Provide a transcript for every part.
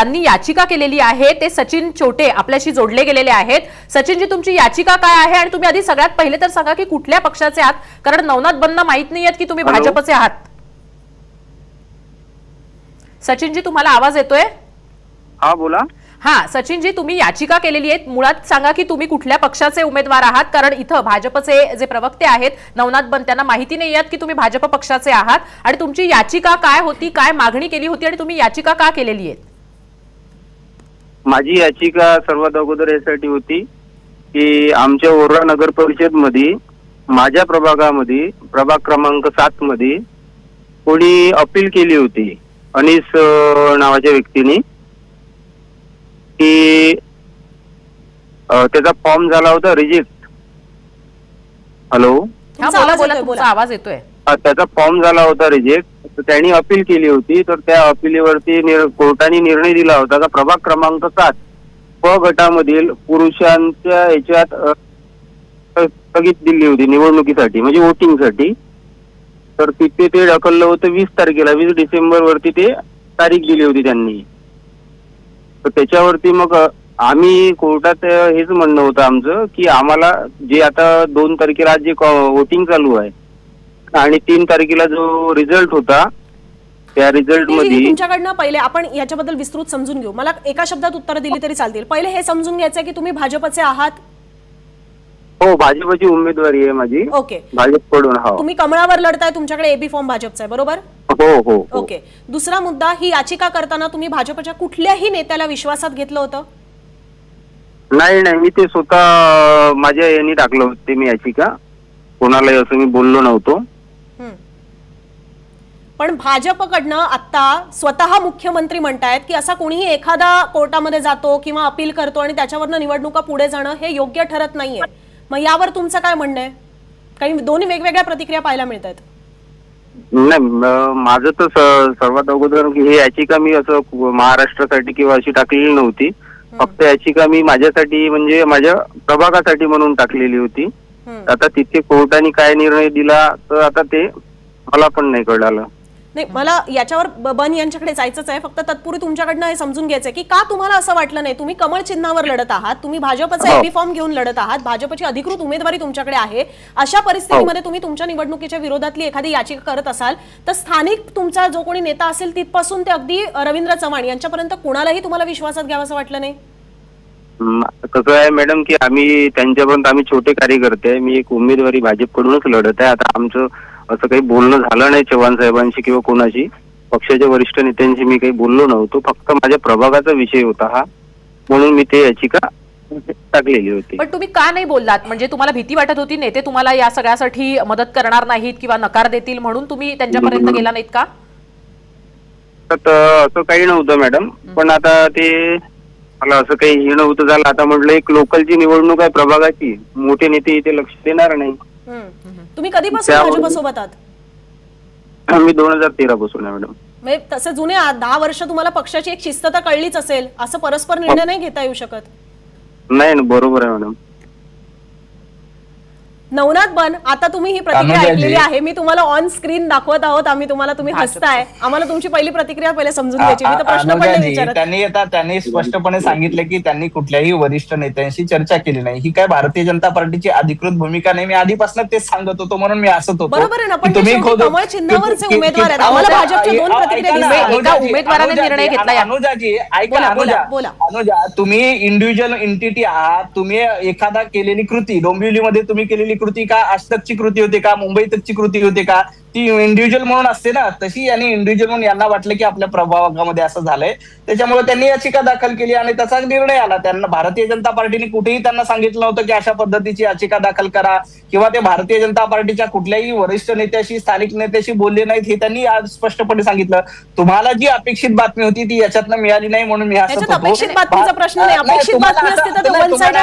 ज्यांनी याचिका केलेली आहे. ते सचिन छोटे आपल्याशी जोडले गेलेले आहेत. सचिनजी तुमची याचिका काय आहे? आणि तुम्ही आधी सगळ्यात पहिले तर सांगा की कुठल्या पक्षाचे आहात? कारण नवनाथ बंद माहीत नाही की तुम्ही? भाजपचे आहात. सचिनजी तुम्हाला आवाज येतोय? हा बोला. हा सचिनजी तुम्ही याचिका केलेली आहे मुळात सांगा की तुम्ही कुठल्या पक्षाचे उमेदवार आहात? कारण इथं भाजपचे जे प्रवक्ते आहेत नवनाथ बन त्यांना माहिती नाही आहेत की तुम्ही भाजप पक्षाचे आहात. आणि तुमची याचिका काय होती काय मागणी केली होती आणि तुम्ही याचिका का केलेली आहे माझी याचिका सर्वात अगोदर यासाठी होती की आमच्या ओर्रा नगर परिषदमध्ये माझ्या प्रभागामध्ये प्रभाग क्रमांक सात मध्ये कोणी अपील केली होती अनिस नावाच्या व्यक्तीने की त्याचा फॉर्म झाला होता रिजेक्ट. हॅलो? बोला आवाज बोला येतोय, तुमचा बोला. आवाज येतोय. त्याचा फॉर्म झाला होता रिजेक्ट तर त्यांनी अपील केली होती. तर त्या अपिलीवरती निर- कोर्टाने निर्णय दिला होता का प्रभाग क्रमांक सात प गटामधील पुरुषांच्या याच्यात स्थगित दिली होती निवडणुकीसाठी म्हणजे वोटिंगसाठी तर तिथे ते ढकललं होतं वीस तारखेला वीस डिसेंबर वरती ते तारीख दिली होती त्यांनी. तर त्याच्यावरती मग आम्ही कोर्टात हेच म्हणणं होतं आमचं की आम्हाला जे आता दोन तारखेला आज जे वोटिंग चालू आहे आणि तीन तारखेला जो रिझल्ट होता त्या रिझल्टमध्ये तुमच्याकडनं पहिले आपण याच्याबद्दल विस्तृत समजून घेऊ. मला एका शब्दात उत्तर दिली तरी चालतील. पहिले हे समजून घ्यायचं की तुम्ही भाजपचे आहात? हो भाजपची उमेदवारी आहे माझी. ओके. भाजपकडून हो. तुम्ही कमळावर लढताय तुमच्याकडे एबी फॉर्म भाजपचा आहे बरोबर? हो हो हो. ओके. दुसरा मुद्दा ही याचिका करताना तुम्ही भाजपच्या कुठल्याही नेत्याला विश्वासात घेतलं होतं? नाही नाही. मी ते स्वतः माझ्या यांनी टाकलं होतं मी याचिका. कोणालाही असं मी बोललो नव्हतो. पण भाजपकडनं आता स्वतः मुख्यमंत्री म्हणतायत की असा कोणीही एखादा कोर्टामध्ये जातो किंवा अपील करतो आणि त्याच्यावरनं निवडणुका पुढे जाणं हे योग्य ठरत नाहीये. मग यावर तुमचं काय म्हणणं आहे? काही दोन्ही वेगवेगळ्या प्रतिक्रिया पाहायला मिळत आहेत नाही माझं तर सर्वात अगोदर की हे याचिका मी असं महाराष्ट्रासाठी किंवा अशी टाकलेली नव्हती. फक्त याचिका मी माझ्यासाठी म्हणजे माझ्या प्रभागासाठी म्हणून टाकलेली होती. आता तिथे कोर्टाने काय निर्णय दिला तर आता ते मला पण नाही कळालं. नाही मला याच्यावर बन यांच्याकडे जायचंच आहे. फक्त तत्पूर्वी तुमच्याकडनं हे समजून घ्यायचंय की का तुम्हाला असं वाटलं नाही? तुम्ही कमळ चिन्हावर लढत आहात. तुम्ही भाजपचा हो. एबी फॉर्म घेऊन लढत आहात. भाजपची अधिकृत उमेदवारी तुमच्याकडे आहे. अशा परिस्थितीमध्ये तुम्ही तुमच्या निवडणुकीच्या विरोधातली एखादी याचिका करत असाल तर स्थानिक तुमचा जो कोणी नेता असेल तिथपासून ते अगदी रवींद्र चव्हाण यांच्यापर्यंत कुणालाही तुम्हाला विश्वासात घ्यावं असं वाटलं नाही? कसं आहे मॅडम की आम्ही त्यांच्यापर्यंत आम्ही छोटे कार्यकर्ते मी एक उमेदवारी भाजपकडूनच लढत आहे. आता आमचं असं काही बोलणं झालं नाही चव्हाण साहेबांशी किंवा कोणाशी. पक्षाच्या वरिष्ठ नेत्यांशी मी काही बोललो नव्हतो. फक्त माझ्या प्रभागाचा विषय होता हा. म्हणून मी ते याचिका टाकलेली होती. पण तुम्ही का नाही बोललात? म्हणजे तुम्हाला भीती वाटत होती नेते तुम्हाला या सगळ्यासाठी मदत करणार नाहीत किंवा नकार देतील म्हणून तुम्ही त्यांच्यापर्यंत गेला नाहीत का? असं काही नव्हतं मॅडम. पण आता ते मला असं काही हे नव्हतं झालं. आता म्हटलं एक लोकलची निवडणूक आहे प्रभागाची. मोठे नेते इथे लक्ष देणार नाही. तुम्ही कधीपासून भाजपसोबत आहात? मी दोन हजार तेरा पासून आहे मॅडम म्हणजे तसे जुने दहा वर्ष तुम्हाला पक्षाची एक शिस्त तर कळलीच असेल असं परस्पर निर्णय नाही घेता येऊ शकत. नाही ना बरोबर आहे मॅडम नवनाथ बन आता तुम्ही ही प्रतिक्रिया. ऐकलेली आहे. मी तुम्हाला ऑन स्क्रीन दाखवत आहोत. आम्ही तुम्हाला तुम्ही हसताय. आम्हाला तुमची पहिली प्रतिक्रिया पहिले समजून घ्यायची. मी तर प्रश्न त्यांनी आता त्यांनी स्पष्टपणे सांगितले की त्यांनी कुठल्याही वरिष्ठ नेत्यांशी चर्चा केली नाही. ही काय भारतीय जनता पार्टीची अधिकृत भूमिका नाही. मी आधीपासून तेच सांगत होतो म्हणून मी असत होतो. बरोबर आहे ना, पण कमळ चिन्हावरचे उमेदवार आहेत. आम्हाला अहो, भाजपच्या दोन प्रतिक्रिया. एका उमेदवाराने निर्णय घेतला अनुजाजी ऐका अनुजा बोला. अनुजा तुम्ही इंडिव्हिज्युअल एंटिटी आहात. तुम्ही एखादा केलेली कृती डोंबिवलीमध्ये तुम्ही केलेली कृती का आजतकची कृती होती का मुंबई तकची कृती होती का ती इंडिव्हिज्युअल म्हणून असते ना तशी यांनी इंडिव्हिज्युअल म्हणून यांना वाटलं की आपल्या प्रभागामध्ये असं झालंय. त्याच्यामुळे त्यांनी याचिका दाखल केली आणि त्याचा निर्णय आला. त्यांना भारतीय जनता पार्टीने कुठेही त्यांना सांगितलं होतं की अशा पद्धतीची याचिका दाखल करा किंवा ते भारतीय जनता पार्टीच्या कुठल्याही वरिष्ठ नेत्याशी स्थानिक नेत्याशी बोलले नाहीत हे त्यांनी आज स्पष्टपपणे सांगितलं. तुम्हाला जी अपेक्षित बातमी होती ती याच्यातनं मिळाली नाही म्हणून मी बातमीचा प्रश्न नाही.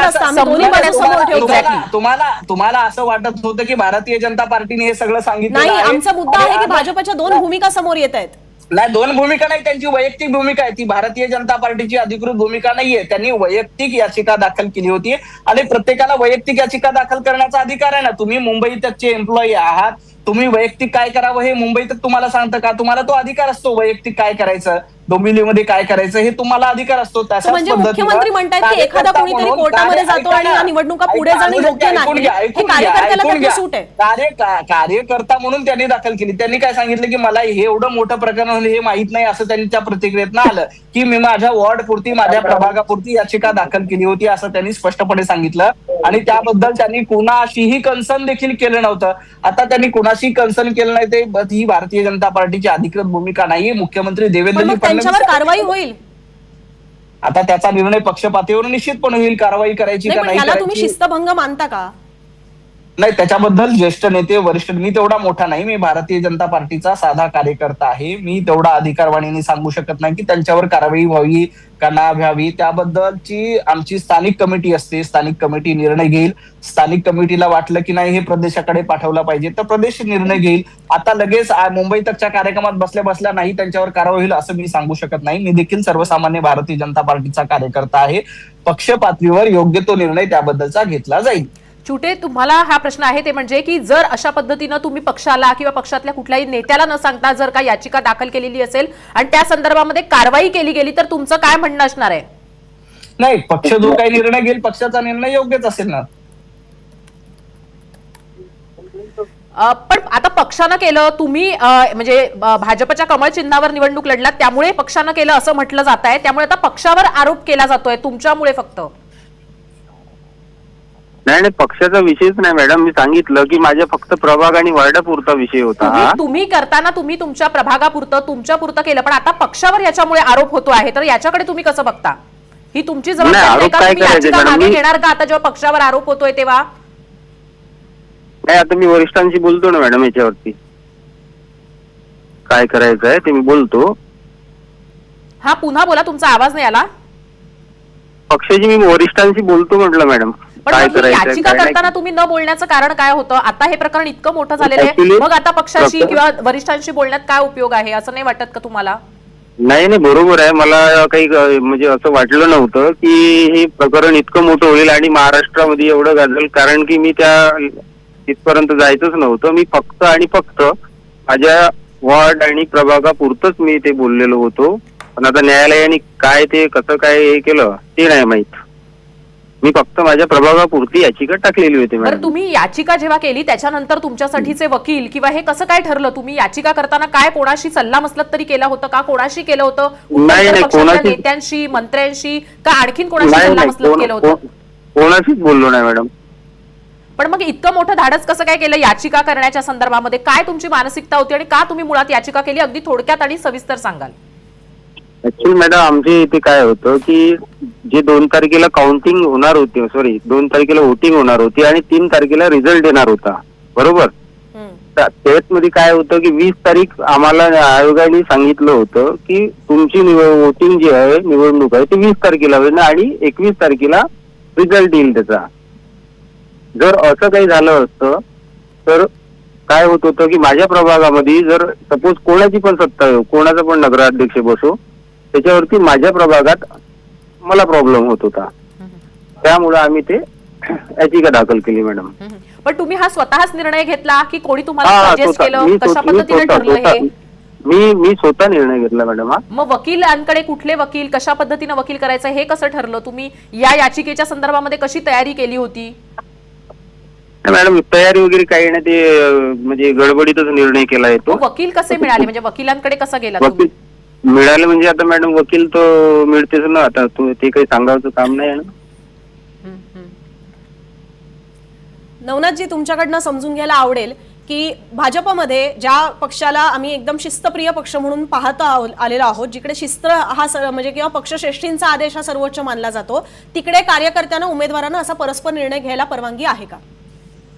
असं- तुम्हाला तुम्हाला असं वाटत होतं की भारतीय जनता पार्टीने हे सगळं सांगितलं आमचा मुद्दा आहे की भाजपच्या दोन भूमिका समोर येत आहेत? नाही दोन भूमिका नाही त्यांची वैयक्तिक भूमिका आहे. ती भारतीय जनता पार्टीची अधिकृत भूमिका नाहीये. त्यांनी वैयक्तिक याचिका दाखल केली होती आणि प्रत्येकाला वैयक्तिक याचिका दाखल करण्याचा अधिकार आहे ना. तुम्ही मुंबई तकचे एम्प्लॉई आहात तुम्ही वैयक्तिक काय करावं हे मुंबईत तुम्हाला सांगतं का तुम्हाला तो अधिकार असतो वैयक्तिक काय करायचं डोंबिवलीमध्ये काय करायचं हे तुम्हाला अधिकार असतो म्हणजे पद्धतीनं मुख्यमंत्री म्हणतायत की एखादा कार्यकर्ता कोणीतरी म्हणून कोर्टामध्ये जातो आणि या. निवडणुका पुढे जाणं योग्य नाही. हे. सूट आहे. कार्य कार्यकर्ता म्हणून त्यांनी दाखल केली त्यांनी काय सांगितलं की मला हे एवढं मोठं प्रकरण आहे, हे माहीत नाही असं त्यांच्या प्रतिक्रियेतनं आलं की मी माझ्या वॉर्ड पुरती माझ्या प्रभागापुरती याचिका दाखल केली होती असं त्यांनी स्पष्टपणे सांगितलं आणि त्याबद्दल त्यांनी कुणाशीही कन्सर्न देखील केलं नव्हतं. आता त्यांनी कुणाशी कन्सर्न केलं नाही ते ही भारतीय जनता पार्टीची अधिकृत भूमिका नाही मुख्यमंत्री देवेंद्र त्यांच्यावर कारवाई होईल. आता त्याचा निर्णय पक्षपातीवर निश्चितपणे होईल. कारवाई करायची का नाही शिस्तभंग मानता का? नाही त्याच्याबद्दल ज्येष्ठ नेते वरिष्ठ मी तेवढा मोठा नाही. मी भारतीय जनता पार्टीचा साधा कार्यकर्ता आहे. मी तेवढा अधिकारवाणीने सांगू शकत नाही की त्यांच्यावर कारवाई व्हावी का ना व्हावी. त्याबद्दलची आमची स्थानिक कमिटी असते. स्थानिक कमिटी निर्णय घेईल. स्थानिक कमिटीला वाटलं की नाही हे प्रदेशाकडे पाठवलं पाहिजे. तर प्रदेश निर्णय घेईल. आता लगेच मुंबई तकच्या कार्यक्रमात बसल्या बसल्या नाही त्यांच्यावर कारवाई होईल असं मी सांगू शकत नाही. मी देखील सर्वसामान्य भारतीय जनता पार्टीचा कार्यकर्ता आहे. पक्ष पातळीवर योग्य तो निर्णय त्याबद्दलचा घेतला जाईल. चुटे तुम्हाला हा प्रश्न आहे ते म्हणजे की जर अशा पद्धतीनं तुम्ही पक्षाला किंवा पक्षातल्या कुठल्याही नेत्याला न सांगता जर का याचिका दाखल केलेली असेल आणि त्या संदर्भामध्ये कारवाई केली गेली तर तुमचं काय म्हणणं असणार आहे? नाही पक्ष जो काही निर्णय घेईल पक्षाचा निर्णय योग्यच असेल ना. पण आता पक्षानं केलं तुम्ही म्हणजे भाजपच्या कमळ चिन्हावर निवडणूक लढलात त्यामुळे पक्षानं केलं असं म्हटलं जात आहे. त्यामुळे आता पक्षावर आरोप केला जातोय तुमच्यामुळे फक्त. नाही नाही पक्षाचा विषयच नाही मॅडम. मी सांगितलं की माझ्या फक्त प्रभाग आणि वार्डापुरता विषय होता तुम्ही हा. तुम्ही करताना तुम्ही तुमच्या प्रभागापुरतं तुमच्या पुरतं केलं पण आता पक्षावर याच्यामुळे आरोप होतो आहे तर याच्याकडे तुम्ही कसं बघता? ही तुमची जबाबदारी आहे आरोप का? काय तुम्ही करायचे याचिका मॅडम? मागे मी- घेणार का? आता जेव्हा पक्षावर आरोप होतोय तेव्हा? नाही आता मी वरिष्ठांशी बोलतो ना मॅडम याच्यावरती. काय करायचं आहे ते मी बोलतो. हा पुन्हा बोला तुमचा आवाज नाही आला. पक्षाची मी वरिष्ठांशी बोलतो म्हटलं मॅडम. पण काय मग ही करायचं याचिका काय करताना. तुम्ही न बोलण्याचं कारण काय होतं? आता हे प्रकरण इतकं मोठं झालेलं आहे. Actually, मग आता पक्षाशी प्रकरण- किंवा वरिष्ठांशी बोलण्यात काय उपयोग आहे? असं नाही वाटत का तुम्हाला? नाही नाही बरोबर आहे. मला काही अ, म्हणजे असं वाटलं नव्हतं की हे प्रकरण इतकं मोठं होईल आणि महाराष्ट्रामध्ये एवढं गाजल. कारण की मी त्या तिथपर्यंत जायचंच नव्हतं. मी फक्त आणि फक्त माझ्या वॉर्ड आणि प्रभागापुरतच मी ते बोललेलो होतो. पण आता न्यायालयाने काय ते कसं काय हे केलं ते नाही माहीत. मी फक्त माझ्या प्रभागापुरती याचिका टाकलेली होती बरं मॅडम. तुम्ही याचिका जेव्हा केली त्याच्यानंतर तुमच्यासाठीचे वकील किंवा हे कसं काय ठरलं? तुम्ही याचिका करताना काय कोणाशी सल्ला मसलत तरी केलं होतं का? कोणाशी केलं होतं? नाही, नाही, पक्षाच्या कोणाशी- नेत्यांशी मंत्र्यांशी का आणखीन कोणाशी नाही सल्ला मसलत कोण- केलं होतं? कोण- कोणाशीच बोललो नाही मॅडम. पण मग इतकं मोठं धाडस कसं काय केलं याचिका करण्याच्या संदर्भामध्ये? काय तुमची मानसिकता होती आणि का तुम्ही मुळात याचिका केली? अगदी थोडक्यात आणि सविस्तर सांगाल. ऍक्च्युली मॅडम आमच्या इथे काय होतं की जे दोन तारखेला काउंटिंग होणार होती सॉरी दोन तारखेला वोटिंग होणार होती आणि तीन तारखेला रिझल्ट येणार होता. बरोबर? त्याचमध्ये काय होतं की वीस तारीख आम्हाला आयोगाने सांगितलं होतं की तुमची वोटिंग जी आहे निवडणूक आहे ती वीस तारखेला होईल आणि एकवीस तारखेला रिझल्ट येईल त्याचा. जर असं काही झालं असतं तर काय होत होतं की माझ्या प्रभागामध्ये जर सपोज कोणाची पण सत्ता येऊ कोणाचा पण नगराध्यक्ष बसो त्याच्यावरती माझ्या प्रभागात मला प्रॉब्लेम होत होता. त्यामुळे आम्ही ते याचिका दाखल केली मॅडम. पण तुम्ही हा स्वतःच निर्णय घेतला की कोणी तुम्हाला सजेस्ट केलं? कशा पद्धतीने स्वतः- ठरलं हे? मी मी स्वतः निर्णय घेतला मॅडम मग वकिलांकडे कुठले वकील कशा पद्धतीनं वकील करायचं हे कसं ठरलं? तुम्ही या याचिकेच्या संदर्भामध्ये कशी तयारी केली होती? मॅडम तयारी वगैरे काही नाही. ते म्हणजे गडबडीतच निर्णय केला येतो वकील कसे मिळाले? म्हणजे वकिलांकडे कसं गेला मिळाले म्हणजे आता मॅडम वकील तो मिळतेच ना आता तुम्ही ते काही सांगायचं काम नाही आहे ना. नवनाथजी तुमच्याकडनं समजून घ्यायला आवडेल की भाजपमध्ये ज्या पक्षाला आम्ही एकदम शिस्तप्रिय पक्ष म्हणून पाहत आहो- आलेलो आहोत जिकडे शिस्त हा म्हणजे किंवा पक्षश्रेष्ठींचा आदेश हा सर्वोच्च मानला जातो तिकडे कार्यकर्त्यांना उमेदवारांना असा परस्पर निर्णय घ्यायला परवानगी आहे का?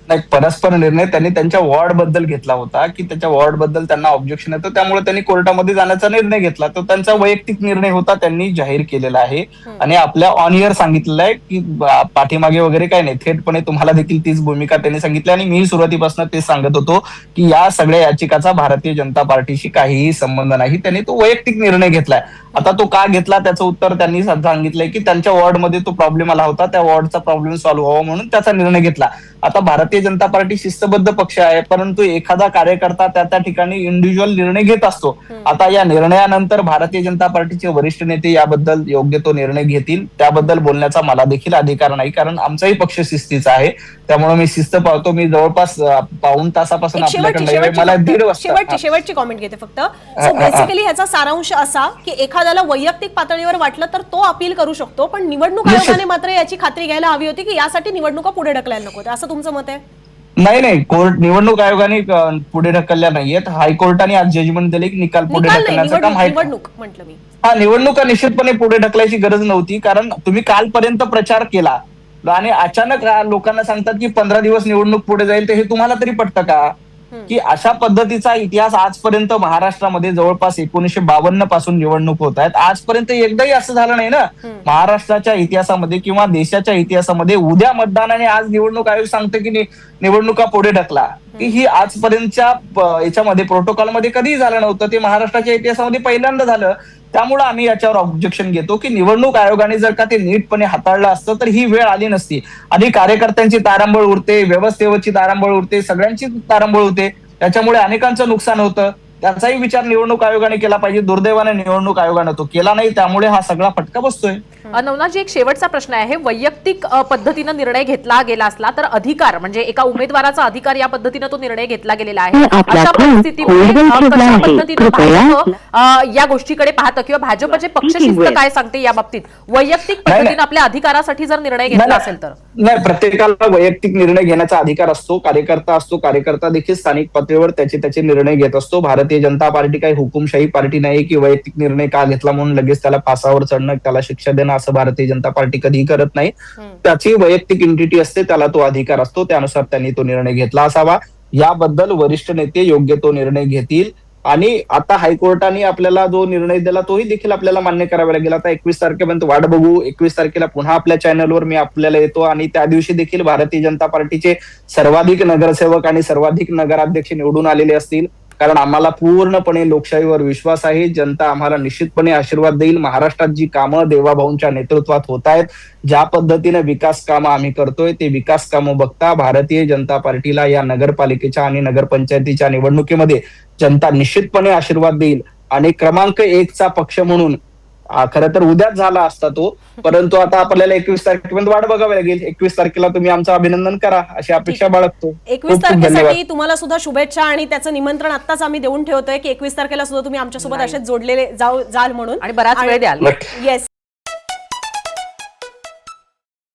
नाही परस्पर निर्णय त्यांनी त्यांच्या वॉर्डबद्दल घेतला होता की त्याच्या वॉर्डबद्दल त्यांना ऑब्जेक्शन येतं. त्यामुळे त्यांनी कोर्टामध्ये जाण्याचा निर्णय घेतला. तो त्यांचा वैयक्तिक निर्णय होता त्यांनी जाहीर केलेला आहे. आणि आपल्या ऑन इयर सांगितलेलं आहे की पाठीमागे वगैरे काही नाही. थेटपणे तुम्हाला देखील तीच भूमिका त्यांनी सांगितली. आणि मी सुरुवातीपासून तेच सांगत होतो की या सगळ्या याचिकाचा भारतीय जनता पार्टीशी काहीही संबंध नाही. त्यांनी तो वैयक्तिक निर्णय घेतलाय. आता तो का घेतला त्याचं उत्तर त्यांनी सांगितलंय की त्यांच्या वॉर्डमध्ये तो प्रॉब्लेम आला होता. त्या वॉर्डचा प्रॉब्लेम सॉल्व्ह व्हावा म्हणून त्याचा निर्णय घेतला. आता भारतीय भारतीय जनता पार्टी शिस्तबद्ध पक्ष आहे परंतु एखादा कार्यकर्ता त्या त्या ठिकाणी इंडिव्हिज्युअल निर्णय घेत असतो. आता या निर्णयानंतर भारतीय जनता पार्टीचे वरिष्ठ नेते याबद्दल योग्य तो निर्णय घेतील. त्याबद्दल बोलण्याचा मला देखील अधिकार नाही कारण आमचाही पक्ष शिस्तीचा आहे. त्यामुळे मी शिस्त पाळतो. मी जवळपास अं, पाऊण तासापासून आपल्याकडे मला दीड वाजता शेवटची कॉमेंट घेते फक्त. सो. बेसिकली ह्याचा सारांश असा की एखाद्याला वैयक्तिक पातळीवर वाटलं तर तो अपील करू शकतो पण निवडणूक. आयोगाने मात्र याची खात्री घ्यायला हवी होती की यासाठी निवडणुका पुढे ढकलायला नको. असं तुमचं मत आहे? नाही नाही. कोर्ट निवडणूक आयोगाने पुढे ढकलल्या नाहीयेत. हायकोर्टाने आज जजमेंट दिले की निकाल पुढे ढकलण्याचं काम निवडणूक म्हटलं मी. हा निवडणुका निश्चितपणे पुढे ढकलायची गरज नव्हती कारण तुम्ही कालपर्यंत प्रचार केला. आणि अचानक लोकांना सांगतात की पंधरा दिवस निवडणूक पुढे जाईल तर हे तुम्हाला तरी पटतं का? की अशा पद्धतीचा इतिहास आजपर्यंत महाराष्ट्रामध्ये जवळपास एकोणीशे बावन्नपासून निवडणूक होत आहेत. आजपर्यंत एकदाही असं झालं नाही ना. महाराष्ट्राच्या इतिहासामध्ये किंवा देशाच्या इतिहासामध्ये उद्या मतदान आणि आज निवडणूक आयोग सांगते की निवडणुका पुढे ढकला. की ही आजपर्यंतच्या याच्यामध्ये प्रोटोकॉलमध्ये कधीही झालं नव्हतं. ते महाराष्ट्राच्या इतिहासामध्ये पहिल्यांदा झालं. त्यामुळे आम्ही याच्यावर ऑब्जेक्शन घेतो की निवडणूक आयोगाने जर का ते नीटपणे हाताळलं असतं तर ही वेळ आली नसती. आधी कार्यकर्त्यांची तारांबळ उरते व्यवस्थेवरची तारांबळ उरते सगळ्यांची तारांबळ उरते त्याच्यामुळे अनेकांचं नुकसान होतं. त्याचाही विचार निवडणूक आयोगाने केला पाहिजे. दुर्दैवाने निवडणूक आयोगाने तो केला नाही. त्यामुळे हा सगळा फटका बसतोय. नवनाथजी एक शेवटचा प्रश्न आहे. वैयक्तिक पद्धतीनं निर्णय घेतला गेला असला तर अधिकार म्हणजे एका उमेदवाराचा अधिकार या पद्धतीनं तो निर्णय घेतला गेलेला आहे. अशा परिस्थितीमध्ये भाजप या गोष्टीकडे पाहतं किंवा भाजपचे पक्षशिस्त. काय सांगते या बाबतीत? वैयक्तिक. पद्धतीनं आपल्या अधिकारासाठी जर निर्णय घेतला. असेल तर. नाही प्रत्येकाला वैयक्तिक निर्णय घेण्याचा अधिकार असतो. कार्यकर्ता असतो. कार्यकर्ता देखील स्थानिक पातळीवर त्याचे त्याचे निर्णय घेत असतो. भारतीय जनता पार्टी काही हुकुमशाही पार्टी नाही की वैयक्तिक निर्णय का घेतला म्हणून लगेच त्याला फासावर चढणं त्याला शिक्षा देणं असं भारतीय जनता पार्टी कधीही करत नाही. त्याची वैयक्तिक एंटिटी असते त्याला तो अधिकार असतो त्यानुसार त्यांनी तो निर्णय घेतला असावा. याबद्दल वरिष्ठ नेते योग्य तो निर्णय घेतील. आणि आता हायकोर्टाने आपल्याला जो निर्णय दिला तोही देखील आपल्याला मान्य करावा लागेल. आता एकवीस तारखेपर्यंत वाट बघू. एकवीस तारखेला पुन्हा आपल्या चॅनलवर मी आपल्याला येतो. आणि त्या दिवशी देखील भारतीय जनता पार्टीचे सर्वाधिक नगरसेवक आणि सर्वाधिक नगराध्यक्ष निवडून आलेले असतील. कारण आम्हाला पूर्णपणे लोकशाहीवर विश्वास आहे. जनता आम्हाला निश्चितपणे आशीर्वाद देईल. महाराष्ट्रात जी कामं देवाभाऊंच्या नेतृत्वात होत आहेत ज्या पद्धतीने विकास कामं आम्ही करतोय ते विकास कामं बघता भारतीय जनता पार्टीला या नगरपालिकेच्या आणि नगरपंचायतीच्या निवडणुकीमध्ये जनता निश्चितपणे आशीर्वाद देईल. आणि क्रमांक एकचा पक्ष म्हणून खरं तर उद्याच झाला असता तो परंतु आता आपल्याला एकवीस तारखेपर्यंत वाट बघावी लागेल. एकवीस तारखेला तुम्ही आमचं अभिनंदन करा अशी अपेक्षा बाळगतो. एकवीस तारखेसाठी तुम्हाला सुद्धा शुभेच्छा आणि त्याचं निमंत्रण आत्ताच आम्ही देऊन ठेवतोय की एकवीस तारखेला सुद्धा तुम्ही आमच्यासोबत असेच जोडलेले जाऊ जाल म्हणून. आणि बराच वेळ द्याल. येस